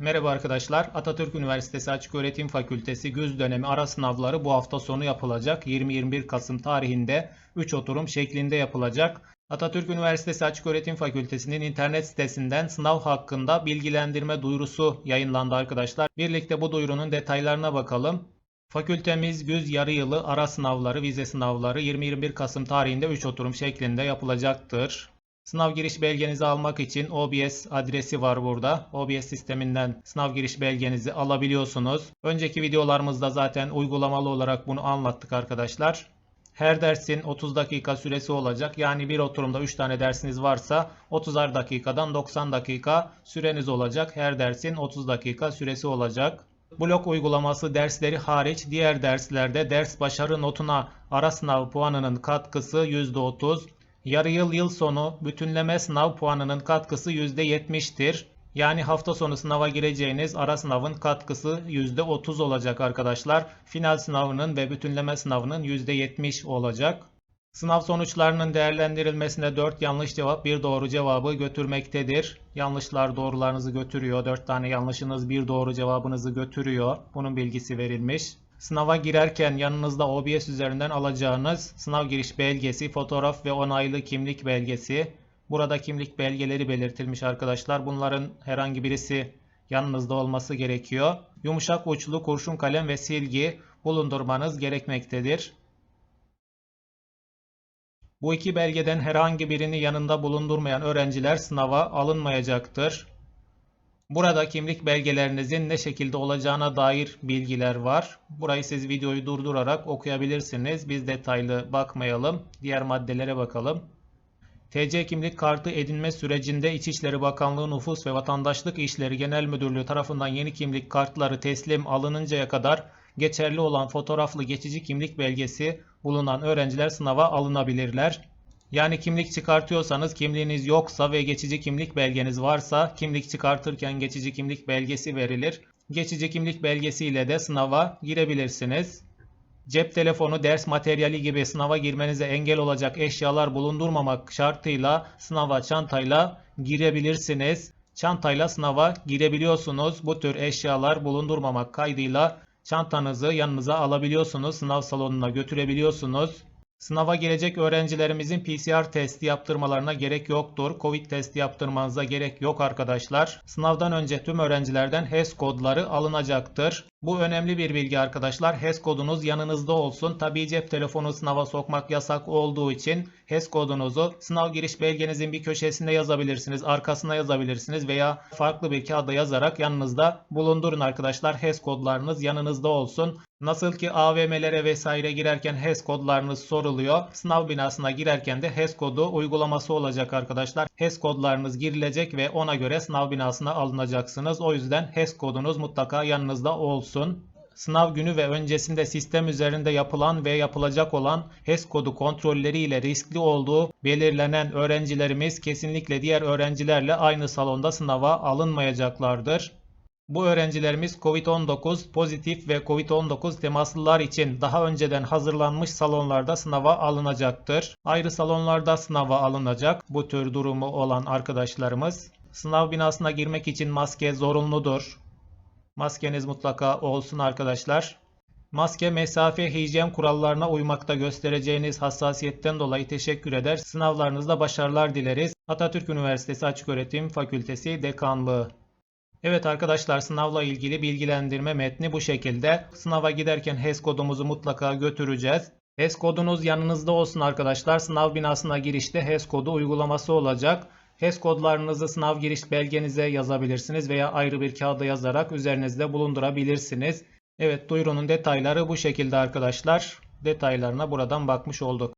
Merhaba arkadaşlar. Atatürk Üniversitesi Açıköğretim Fakültesi güz dönemi ara sınavları bu hafta sonu yapılacak. 20-21 Kasım tarihinde 3 oturum şeklinde yapılacak. Atatürk Üniversitesi Açıköğretim Fakültesi'nin internet sitesinden sınav hakkında bilgilendirme duyurusu yayınlandı arkadaşlar. Birlikte bu duyurunun detaylarına bakalım. Fakültemiz güz yarı yılı ara sınavları, vize sınavları 20-21 Kasım tarihinde 3 oturum şeklinde yapılacaktır. Sınav giriş belgenizi almak için OBS adresi var burada. OBS sisteminden sınav giriş belgenizi alabiliyorsunuz. Önceki videolarımızda zaten uygulamalı olarak bunu anlattık arkadaşlar. Her dersin 30 dakika süresi olacak. Yani bir oturumda 3 tane dersiniz varsa 30'ar dakikadan 90 dakika süreniz olacak. Her dersin 30 dakika süresi olacak. Blok uygulaması dersleri hariç diğer derslerde ders başarı notuna ara sınav puanının katkısı %30, Yarı yıl yıl sonu bütünleme sınav puanının katkısı %70'tir. Yani hafta sonu sınava gireceğiniz ara sınavın katkısı %30 olacak arkadaşlar. Final sınavının ve bütünleme sınavının %70 olacak. Sınav sonuçlarının değerlendirilmesine 4 yanlış cevap 1 doğru cevabı götürmektedir. Yanlışlar doğrularınızı götürüyor. 4 tane yanlışınız 1 doğru cevabınızı götürüyor. Bunun bilgisi verilmiş. Sınava girerken yanınızda OBS üzerinden alacağınız sınav giriş belgesi, fotoğraf ve onaylı kimlik belgesi. Burada kimlik belgeleri belirtilmiş arkadaşlar. Bunların herhangi birisi yanınızda olması gerekiyor. Yumuşak uçlu kurşun kalem ve silgi bulundurmanız gerekmektedir. Bu iki belgeden herhangi birini yanında bulundurmayan öğrenciler sınava alınmayacaktır. Burada kimlik belgelerinizin ne şekilde olacağına dair bilgiler var. Burayı siz videoyu durdurarak okuyabilirsiniz. Biz detaylı bakmayalım. Diğer maddelere bakalım. TC kimlik kartı edinme sürecinde İçişleri Bakanlığı Nüfus ve Vatandaşlık İşleri Genel Müdürlüğü tarafından yeni kimlik kartları teslim alınıncaya kadar geçerli olan fotoğraflı geçici kimlik belgesi bulunan öğrenciler sınava alınabilirler. Yani kimlik çıkartıyorsanız kimliğiniz yoksa ve geçici kimlik belgeniz varsa kimlik çıkartırken geçici kimlik belgesi verilir. Geçici kimlik belgesiyle de sınava girebilirsiniz. Cep telefonu, ders materyali gibi sınava girmenize engel olacak eşyalar bulundurmamak şartıyla sınava çantayla girebilirsiniz. Çantayla sınava girebiliyorsunuz. Bu tür eşyalar bulundurmamak kaydıyla çantanızı yanınıza alabiliyorsunuz. Sınav salonuna götürebiliyorsunuz. Sınava gelecek öğrencilerimizin PCR testi yaptırmalarına gerek yoktur. Covid testi yaptırmanıza gerek yok arkadaşlar. Sınavdan önce tüm öğrencilerden HES kodları alınacaktır. Bu önemli bir bilgi arkadaşlar. HES kodunuz yanınızda olsun. Tabii cep telefonu sınava sokmak yasak olduğu için HES kodunuzu sınav giriş belgenizin bir köşesinde yazabilirsiniz. Arkasına yazabilirsiniz veya farklı bir kağıda yazarak yanınızda bulundurun arkadaşlar. HES kodlarınız yanınızda olsun. Nasıl ki AVM'lere vesaire girerken HES kodlarınız soruluyor. Sınav binasına girerken de HES kodu uygulaması olacak arkadaşlar. HES kodlarınız girilecek ve ona göre sınav binasına alınacaksınız. O yüzden HES kodunuz mutlaka yanınızda olsun. Sınav günü ve öncesinde sistem üzerinde yapılan ve yapılacak olan HES kodu kontrolleri ile riskli olduğu belirlenen öğrencilerimiz kesinlikle diğer öğrencilerle aynı salonda sınava alınmayacaklardır. Bu öğrencilerimiz COVID-19 pozitif ve COVID-19 temaslılar için daha önceden hazırlanmış salonlarda sınava alınacaktır. Ayrı salonlarda sınava alınacak bu tür durumu olan arkadaşlarımız. Sınav binasına girmek için maske zorunludur. Maskeniz mutlaka olsun arkadaşlar. Maske, mesafe, hijyen kurallarına uymakta göstereceğiniz hassasiyetten dolayı teşekkür eder. Sınavlarınızda başarılar dileriz. Atatürk Üniversitesi Açıköğretim Fakültesi Dekanlığı Evet arkadaşlar sınavla ilgili bilgilendirme metni bu şekilde. Sınava giderken HES kodumuzu mutlaka götüreceğiz. HES kodunuz yanınızda olsun arkadaşlar. Sınav binasına girişte HES kodu uygulaması olacak. HES kodlarınızı sınav giriş belgenize yazabilirsiniz veya ayrı bir kağıda yazarak üzerinizde bulundurabilirsiniz. Evet duyurunun detayları bu şekilde arkadaşlar. Detaylarına buradan bakmış olduk.